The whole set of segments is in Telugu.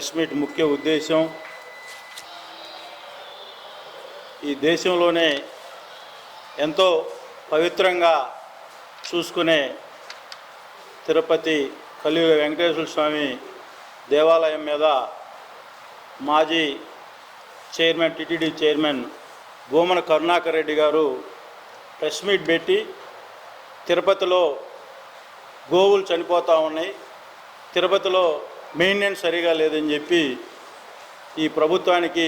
ప్రెస్ మీట్ ముఖ్య ఉద్దేశం. ఈ దేశంలోనే ఎంతో పవిత్రంగా చూసుకునే తిరుపతి కలియుగ వెంకటేశ్వర స్వామి దేవాలయం మీద మాజీ chairman TTD chairman Bhumana Karunakar Reddy garu press meet పెట్టి తిరుపతిలో గోవులు చనిపోతూ ఉన్నాయి. తిరుపతిలో మెయింటెనెన్స్ సరిగా లేదని చెప్పి ఈ ప్రభుత్వానికి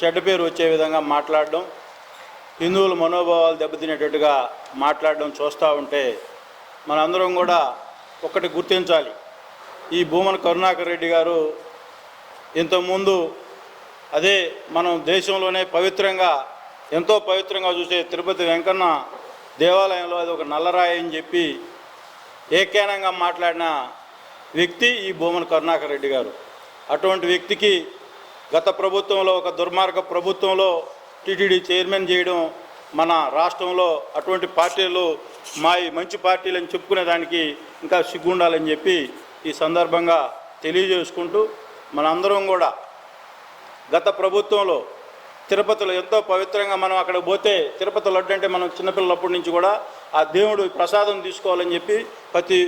చెడ్డ పేరు వచ్చే విధంగా మాట్లాడడం హిందువుల మనోభావాలు దెబ్బతినేటట్టుగా మాట్లాడడం చూస్తూ ఉంటే మనందరం కూడా ఒకటి గుర్తించాలి. ఈ భూమన కరుణాకర్ రెడ్డి గారు ఇంతకుముందు అదే మనం దేశంలోనే పవిత్రంగా ఎంతో పవిత్రంగా చూసే తిరుపతి వెంకన్న దేవాలయంలో అది ఒక నల్లరాయి అని చెప్పి ఏకేనంగా మాట్లాడిన వ్యక్తి ఈ భూమన కరుణాకర్ రెడ్డి గారు. అటువంటి వ్యక్తికి గత ప్రభుత్వంలో ఒక దుర్మార్గ ప్రభుత్వంలో టీటీడీ చైర్మన్ చేయడం మన రాష్ట్రంలో అటువంటి పార్టీలు మా ఈ మంచి అని చెప్పుకునే దానికి ఇంకా సిగ్గుండాలని చెప్పి ఈ సందర్భంగా తెలియజేసుకుంటూ మనందరం కూడా గత ప్రభుత్వంలో తిరుపతిలో ఎంతో పవిత్రంగా మనం అక్కడ పోతే తిరుపతి లడ్డు అంటే మనం చిన్నపిల్లలప్పటి నుంచి కూడా ఆ దేవుడు ప్రసాదం తీసుకోవాలని చెప్పి ప్రతి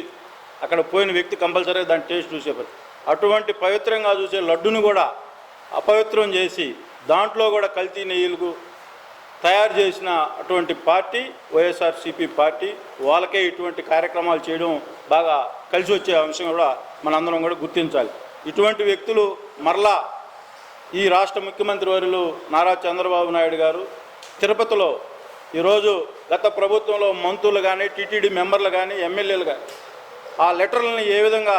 అక్కడ పోయిన వ్యక్తి కంపల్సరీగా దాని టేస్ట్ చూసేవారు అటువంటి పవిత్రంగా చూసే లడ్డును కూడా అపవిత్రం చేసి దాంట్లో కూడా కల్తీ నెయ్యిలకు తయారు చేసిన అటువంటి పార్టీ వైఎస్ఆర్సీపీ పార్టీ వాళ్ళకే ఇటువంటి కార్యక్రమాలు చేయడం బాగా కలిసి వచ్చే అంశం కూడా మనందరం కూడా గుర్తించాలి. ఇటువంటి వ్యక్తులు మరలా ఈ రాష్ట్ర ముఖ్యమంత్రి వర్యులు నారా చంద్రబాబు నాయుడు గారు తిరుపతిలో ఈరోజు గత ప్రభుత్వంలో మంత్రులు కానీ టీటీడీ మెంబర్లు కానీ ఎమ్మెల్యేలు కానీ ఆ లెటర్లని ఏ విధంగా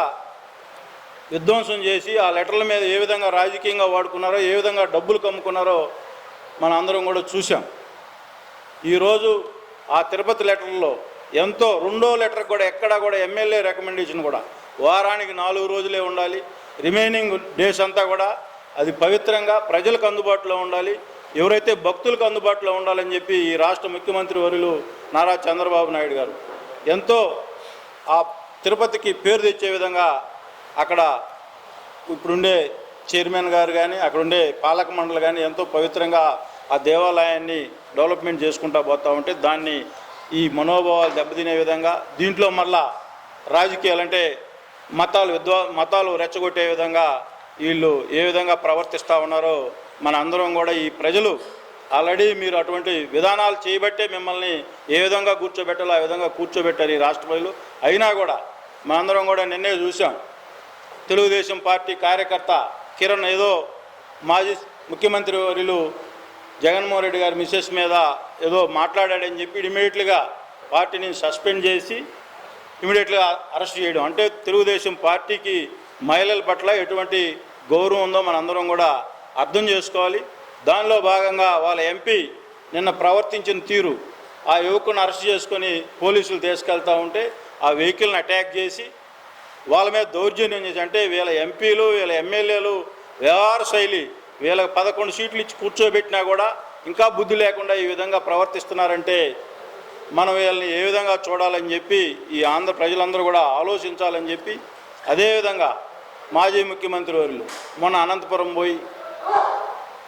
విధ్వంసం చేసి ఆ లెటర్ల మీద ఏ విధంగా రాజకీయంగా వాడుకున్నారో ఏ విధంగా డబ్బులు కమ్ముకున్నారో మన అందరం కూడా చూసాం ఈరోజు ఆ తిరుపతి లెటర్లో ఎంతో రెండో లెటర్ కూడా ఎక్కడా కూడా ఎమ్మెల్యే రికమెండేషన్ కూడా వారానికి నాలుగు రోజులే ఉండాలి. రిమైనింగ్ డేస్ అంతా కూడా అది పవిత్రంగా ప్రజలకు అందుబాటులో ఉండాలి. ఎవరైతే భక్తులకు అందుబాటులో ఉండాలని చెప్పి ఈ రాష్ట్ర ముఖ్యమంత్రి వరులు నారా చంద్రబాబు నాయుడు గారు ఎంతో ఆ తిరుపతికి పేరు తెచ్చే విధంగా అక్కడ ఇప్పుడుండే చైర్మన్ గారు కానీ అక్కడుండే పాలక మండలి కానీ ఎంతో పవిత్రంగా ఆ దేవాలయాన్ని డెవలప్మెంట్ చేసుకుంటా పోతూ ఉంటే దాన్ని ఈ మనోభావాలు దెబ్బతినే విధంగా దీంట్లో మళ్ళా రాజకీయాలు అంటే మతాలు విద్వా మతాలు రెచ్చగొట్టే విధంగా వీళ్ళు ఏ విధంగా ప్రవర్తిస్తూ ఉన్నారో మన అందరం కూడా ఈ ప్రజలు ఆల్రెడీ మీరు అటువంటి విధానాలు చేయబట్టే మిమ్మల్ని ఏ విధంగా కూర్చోబెట్టాలో ఆ విధంగా కూర్చోబెట్టారు ఈ రాష్ట్ర ప్రజలు. అయినా కూడా మనందరం కూడా నిన్నే చూసాం తెలుగుదేశం పార్టీ కార్యకర్త కిరణ్ ఏదో మాజీ ముఖ్యమంత్రి వర్యులు జగన్మోహన్ రెడ్డి గారి మిస్సెస్ మీద ఏదో మాట్లాడాడని చెప్పి ఇమీడియట్లుగా పార్టీని సస్పెండ్ చేసి ఇమీడియట్గా అరెస్ట్ చేయడం. అంటే తెలుగుదేశం పార్టీకి మహిళల పట్ల ఎటువంటి గౌరవం ఉందో మనందరం కూడా అర్థం చేసుకోవాలి. దానిలో భాగంగా వాళ్ళ ఎంపీ నిన్న ప్రవర్తించిన తీరు ఆ యువకుని అరెస్ట్ చేసుకొని పోలీసులు తీసుకెళ్తా ఉంటే ఆ వెహికల్ని అటాక్ చేసి వాళ్ళ మీద దౌర్జన్యం చేసి అంటే వీళ్ళ ఎంపీలు వీళ్ళ ఎమ్మెల్యేలు వ్యవహార శైలి వీళ్ళకి పదకొండు సీట్లు ఇచ్చి కూర్చోబెట్టినా కూడా ఇంకా బుద్ధి లేకుండా ఈ విధంగా ప్రవర్తిస్తున్నారంటే మనం వీళ్ళని ఏ విధంగా చూడాలని చెప్పి ఈ ఆంధ్ర ప్రజలందరూ కూడా ఆలోచించాలని చెప్పి అదేవిధంగా మాజీ ముఖ్యమంత్రి వారు మొన్న అనంతపురం పోయి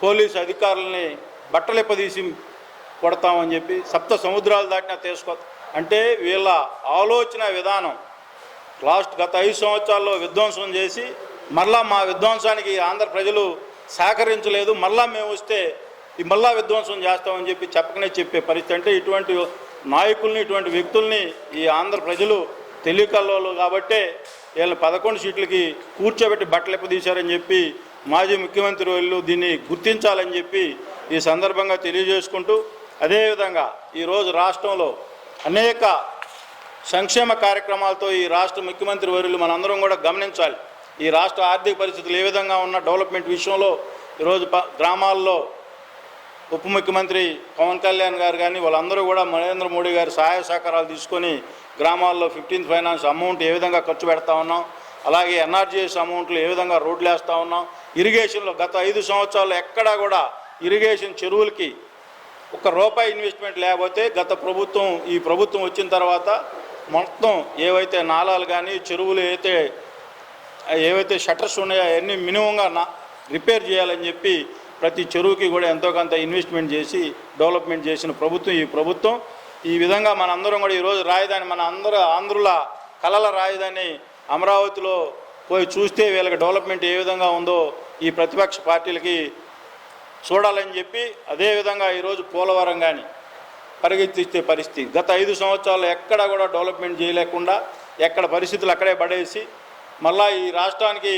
పోలీసు అధికారులని బట్టలెప్పదీసి కొడతామని చెప్పి సప్త సముద్రాలు దాటినా తీసుకో అంటే వీళ్ళ ఆలోచన విధానం లాస్ట్ గత ఐదు సంవత్సరాల్లో విధ్వంసం చేసి మళ్ళా మా విధ్వంసానికి ఆంధ్ర ప్రజలు సహకరించలేదు మళ్ళా మేము వస్తే ఈ మళ్ళా విధ్వంసం చేస్తామని చెప్పి చెప్పకనే చెప్పే పరిస్థితి. అంటే ఇటువంటి నాయకుల్ని ఇటువంటి వ్యక్తుల్ని ఈ ఆంధ్ర ప్రజలు తెలియకల్లో కాబట్టే వీళ్ళని పదకొండు సీట్లకి కూర్చోబెట్టి బట్టలెప్ప తీశారని చెప్పి మాజీ ముఖ్యమంత్రి వాళ్ళు దీన్ని గుర్తించాలని చెప్పి ఈ సందర్భంగా తెలియజేసుకుంటూ అదేవిధంగా ఈరోజు రాష్ట్రంలో అనేక సంక్షేమ కార్యక్రమాలతో ఈ రాష్ట్ర ముఖ్యమంత్రి వర్యులు మనందరం కూడా గమనించాలి. ఈ రాష్ట్ర ఆర్థిక పరిస్థితులు ఏ విధంగా ఉన్న డెవలప్మెంట్ విషయంలో ఈరోజు గ్రామాల్లో ఉప ముఖ్యమంత్రి పవన్ కళ్యాణ్ గారు కానీ వాళ్ళందరూ కూడా నరేంద్ర మోడీ గారి సహాయ సహకారాలు తీసుకొని గ్రామాల్లో ఫిఫ్టీన్త్ ఫైనాన్స్ అమౌంట్ ఏ విధంగా ఖర్చు పెడతా ఉన్నాం. అలాగే ఎన్ఆర్జీఎస్ అమౌంట్లు ఏ విధంగా రోడ్లు వేస్తూ ఉన్నాం. ఇరిగేషన్లో గత ఐదు సంవత్సరాలు ఎక్కడా కూడా ఇరిగేషన్ చెరువులకి ఒక రూపాయి ఇన్వెస్ట్మెంట్ లేకపోతే గత ప్రభుత్వం ఈ ప్రభుత్వం వచ్చిన తర్వాత మొత్తం ఏవైతే నాలాలు కానీ చెరువులు అయితే ఏవైతే షట్టర్స్ ఉన్నాయో అవన్నీ మినిమంగా నా రిపేర్ చేయాలని చెప్పి ప్రతి చెరువుకి కూడా ఎంతో కొంత ఇన్వెస్ట్మెంట్ చేసి డెవలప్మెంట్ చేసిన ప్రభుత్వం ఈ ప్రభుత్వం. ఈ విధంగా మనందరం కూడా ఈరోజు రాజధాని మన అందరూ ఆంధ్రుల కళల రాజధాని అమరావతిలో పోయి చూస్తే వీళ్ళకి డెవలప్మెంట్ ఏ విధంగా ఉందో ఈ ప్రతిపక్ష పార్టీలకి చూడాలని చెప్పి అదేవిధంగా ఈరోజు పోలవరం కానీ పరిగెత్తిస్తే పరిస్థితి. గత ఐదు సంవత్సరాలు ఎక్కడ కూడా డెవలప్మెంట్ చేయలేకుండా ఎక్కడ పరిస్థితులు అక్కడే పడేసి మళ్ళా ఈ రాష్ట్రానికి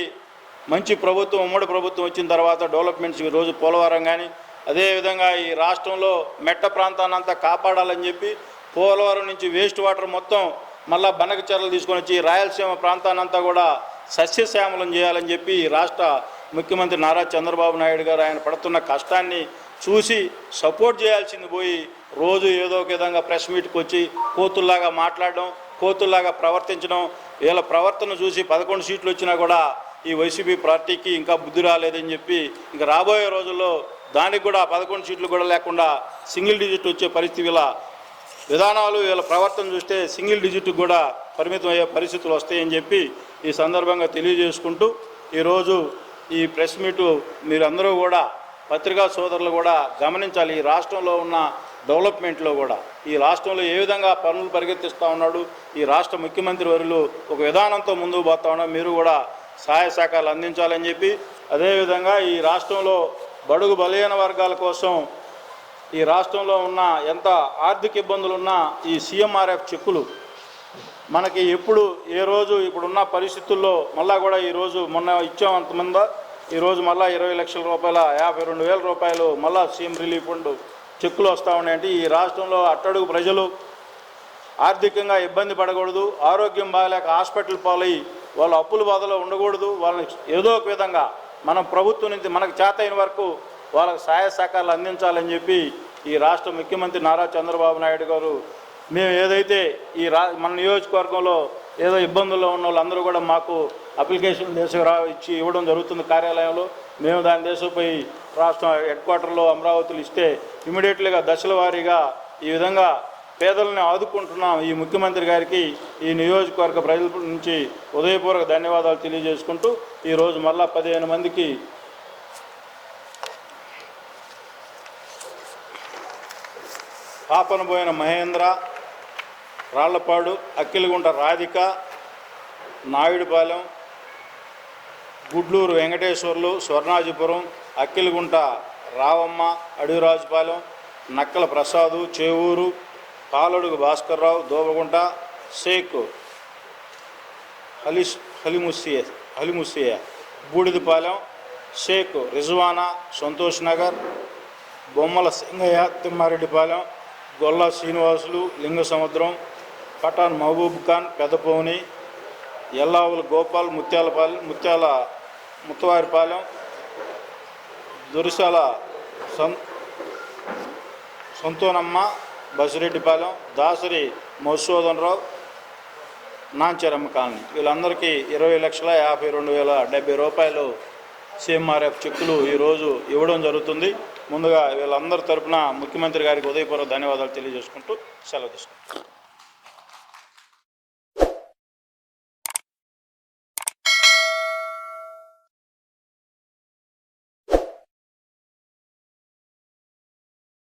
మంచి ప్రభుత్వం ఉమ్మడి ప్రభుత్వం వచ్చిన తర్వాత డెవలప్మెంట్స్ ఈరోజు పోలవరం కానీ అదేవిధంగా ఈ రాష్ట్రంలో మెట్ట ప్రాంతాన్ని అంతా కాపాడాలని చెప్పి పోలవరం నుంచి వేస్ట్ వాటర్ మొత్తం మళ్ళా బనక చర్యలు తీసుకొని వచ్చి రాయలసీమ ప్రాంతాన్ని అంతా కూడా సస్యశ్యామలం చేయాలని చెప్పి ఈ రాష్ట్ర ముఖ్యమంత్రి నారా చంద్రబాబు నాయుడు గారు ఆయన పడుతున్న కష్టాన్ని చూసి సపోర్ట్ చేయాల్సింది పోయి రోజు ఏదో ఒక విధంగా ప్రెస్ మీట్కి వచ్చి కోతుల్లాగా మాట్లాడడం కోతుల్లాగా ప్రవర్తించడం వీళ్ళ ప్రవర్తన చూసి పదకొండు సీట్లు వచ్చినా కూడా ఈ వైసీపీ పార్టీకి ఇంకా బుద్ధి రాలేదని చెప్పి ఇంకా రాబోయే రోజుల్లో దానికి కూడా పదకొండు సీట్లు కూడా లేకుండా సింగిల్ డిజిట్ వచ్చే పరిస్థితి వీళ్ళ విధానాలు వీళ్ళ ప్రవర్తన చూస్తే సింగిల్ డిజిట్ కూడా పరిమితం అయ్యే పరిస్థితులు వస్తాయని చెప్పి ఈ సందర్భంగా తెలియజేసుకుంటూ ఈరోజు ఈ ప్రెస్ మీటు మీరందరూ కూడా పత్రికా సోదరులు కూడా గమనించాలి. ఈ రాష్ట్రంలో ఉన్న డెవలప్మెంట్లో కూడా. ఈ రాష్ట్రంలో ఏ విధంగా పనులు పరిగెత్తిస్తూ ఉన్నాడు ఈ రాష్ట్ర ముఖ్యమంత్రి వర్యులు ఒక విధానంతో ముందుకు పోతా ఉన్నారు మీరు కూడా సహాయ సహకారాలు అందించాలని చెప్పి అదేవిధంగా ఈ రాష్ట్రంలో బడుగు బలహీన వర్గాల కోసం ఈ రాష్ట్రంలో ఉన్న ఎంత ఆర్థిక ఇబ్బందులు ఉన్నా ఈ సీఎంఆర్ఎఫ్ చెక్కులు మనకి ఎప్పుడు ఏ రోజు ఇప్పుడున్న పరిస్థితుల్లో మళ్ళా కూడా ఈరోజు మొన్న ఇచ్చాం అంతమంది ఈరోజు మళ్ళీ ఇరవై లక్షల రూపాయల యాభై రెండు వేల రూపాయలు మళ్ళా సీఎం రిలీఫ్ ఫండ్ చెక్కులు వస్తూ ఉన్నాయంటే ఈ రాష్ట్రంలో అట్టడుగు ప్రజలు ఆర్థికంగా ఇబ్బంది పడకూడదు ఆరోగ్యం బాగాలేక హాస్పిటల్ పాలై వాళ్ళు అప్పుల బాధలో ఉండకూడదు వాళ్ళని ఏదో ఒక విధంగా మనం ప్రభుత్వం నుంచి మనకు చేతైన వరకు వాళ్ళకి సహాయ సహకారాలు అందించాలని చెప్పి ఈ రాష్ట్ర ముఖ్యమంత్రి నారా చంద్రబాబు నాయుడు గారు మేము ఏదైతే ఈ రా మన నియోజకవర్గంలో ఏదో ఇబ్బందుల్లో ఉన్న వాళ్ళందరూ కూడా మాకు అప్లికేషన్ తీసుకురా ఇచ్చి ఇవ్వడం జరుగుతుంది కార్యాలయంలో. మేము దాని దేశపోయి రాష్ట్ర హెడ్ క్వార్టర్లో అమరావతిలో ఇస్తే ఇమీడియట్లీగా దశల వారీగా ఈ విధంగా పేదలను ఆదుకుంటున్నాం. ఈ ముఖ్యమంత్రి గారికి ఈ నియోజకవర్గ ప్రజల నుంచి ఉదయపూర్వక ధన్యవాదాలు తెలియజేసుకుంటూ ఈరోజు మళ్ళా పదిహేను మందికి పాపనబోయిన మహేంద్ర రాళ్ళపాడు అక్కిలగుంట రాధిక నాయుడుపాలెం గుడ్లూరు వెంకటేశ్వర్లు స్వర్ణాజిపురం అక్కిలగుంట రావమ్మ అడవిరాజుపాలెం నక్కల ప్రసాదు చేవూరు కాలడుగు భాస్కర్రావు దోబగుంట షేక్ హలిష్ హలిముస్సియ హలిముస్సియ బూడిదపాలెం షేక్ రిజ్వానా సంతోష్ నగర్ బొమ్మల సింగయ్య తిమ్మారెడ్డిపాలెం గొల్ల శ్రీనివాసులు లింగ సముద్రం పఠాన్ మహబూబ్ ఖాన్ పెదపౌని ఎల్లావుల గోపాల్ ముత్యాలపాలెం ముత్యాల ముత్తవారిపాలెం దురిశాల సం సొంతోనమ్మ బసిరెడ్డిపాలెం దాసరి మధుసూదన్ నాంచరమ్మ కాలనీ. వీళ్ళందరికీ ఇరవై లక్షల యాభై రెండు వేల డెబ్బై రూపాయలు సిఎంఆర్ఎఫ్ చెక్కులు ఈరోజు ఇవ్వడం జరుగుతుంది. ముందుగా వీళ్ళందరి తరపున ముఖ్యమంత్రి గారికి ఉదయపూర్వక ధన్యవాదాలు తెలియజేసుకుంటూ సెలవు తీసుకుంటాం